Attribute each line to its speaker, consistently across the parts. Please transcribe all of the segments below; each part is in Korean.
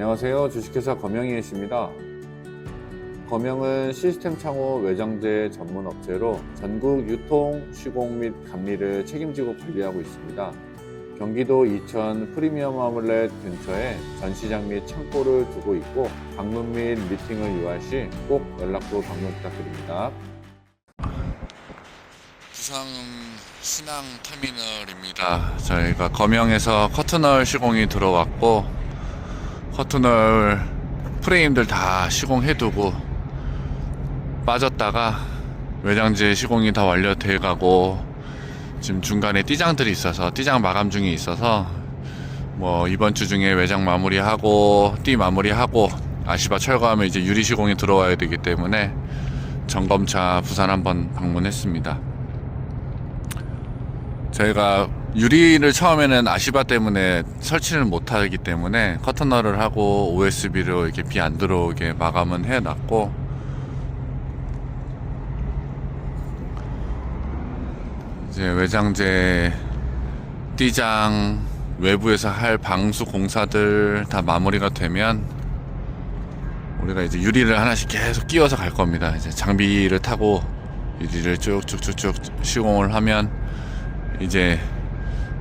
Speaker 1: 안녕하세요. 주식회사 검영이의 씨입니다. 검영은 시스템 창호 외장재 전문 업체로 전국 유통, 시공 및 감리를 책임지고 관리하고 있습니다. 경기도 이천 프리미엄 아울렛 근처에 전시장 및 창고를 두고 있고 방문 및 미팅을 유할 시 꼭 연락도 방문 부탁드립니다. 부상 신항 터미널입니다. 저희가 검영에서 커튼널 시공이 들어왔고 커튼널 프레임들 다 시공해두고 빠졌다가 외장재 시공이 다 완료돼 가고 지금 중간에 띠장들이 있어서 띠장 마감 중에 있어서 뭐 이번 주 중에 외장 마무리하고 띠 마무리하고 아시바 철거하면 이제 유리 시공이 들어와야 되기 때문에 점검차 부산 한번 방문했습니다. 저희가 유리를 처음에는 아시바 때문에 설치를 못하기 때문에 커튼널을 하고 OSB로 이렇게 비 안 들어오게 마감은 해놨고 이제 외장재 띠장 외부에서 할 방수 공사들 다 마무리가 되면 우리가 이제 유리를 하나씩 계속 끼워서 갈 겁니다. 이제 장비를 타고 유리를 쭉쭉쭉쭉 시공을 하면 이제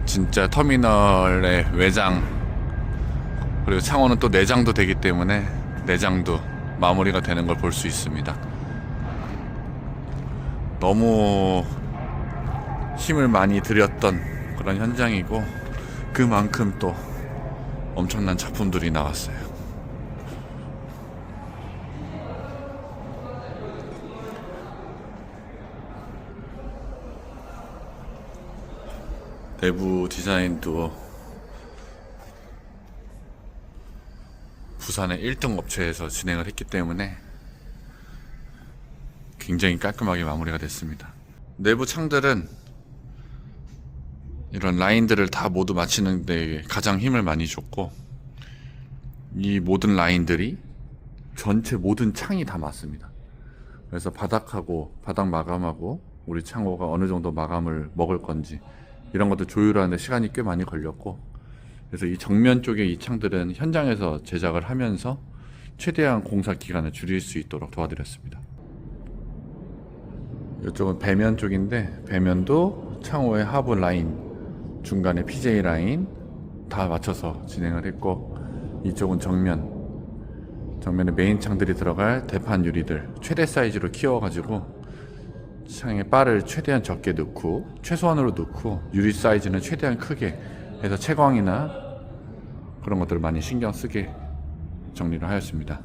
Speaker 1: 진짜 터미널의 외장 그리고 창호는 또 내장도 되기 때문에 내장도 마무리가 되는 걸 볼 수 있습니다. 너무 힘을 많이 들였던 그런 현장이고 그만큼 또 엄청난 작품들이 나왔어요. 내부 디자인도 부산의 1등 업체에서 진행을 했기 때문에 굉장히 깔끔하게 마무리가 됐습니다. 내부 창들은 이런 라인들을 다 모두 맞추는데 가장 힘을 많이 줬고 이 모든 라인들이 전체 모든 창이 다 맞습니다. 그래서 바닥하고 바닥 마감하고 우리 창호가 어느 정도 마감을 먹을 건지 이런 것도 조율하는데 시간이 꽤 많이 걸렸고 그래서 이 정면 쪽에 이 창들은 현장에서 제작을 하면서 최대한 공사 기간을 줄일 수 있도록 도와드렸습니다. 이쪽은 배면 쪽인데 배면도 창호의 하부 라인 중간에 PJ 라인 다 맞춰서 진행을 했고 이쪽은 정면 정면에 메인 창들이 들어갈 대판 유리들 최대 사이즈로 키워가지고 창에 바를 최대한 적게 넣고 최소한으로 넣고 유리 사이즈는 최대한 크게 해서 채광이나 그런 것들을 많이 신경 쓰게 정리를 하였습니다.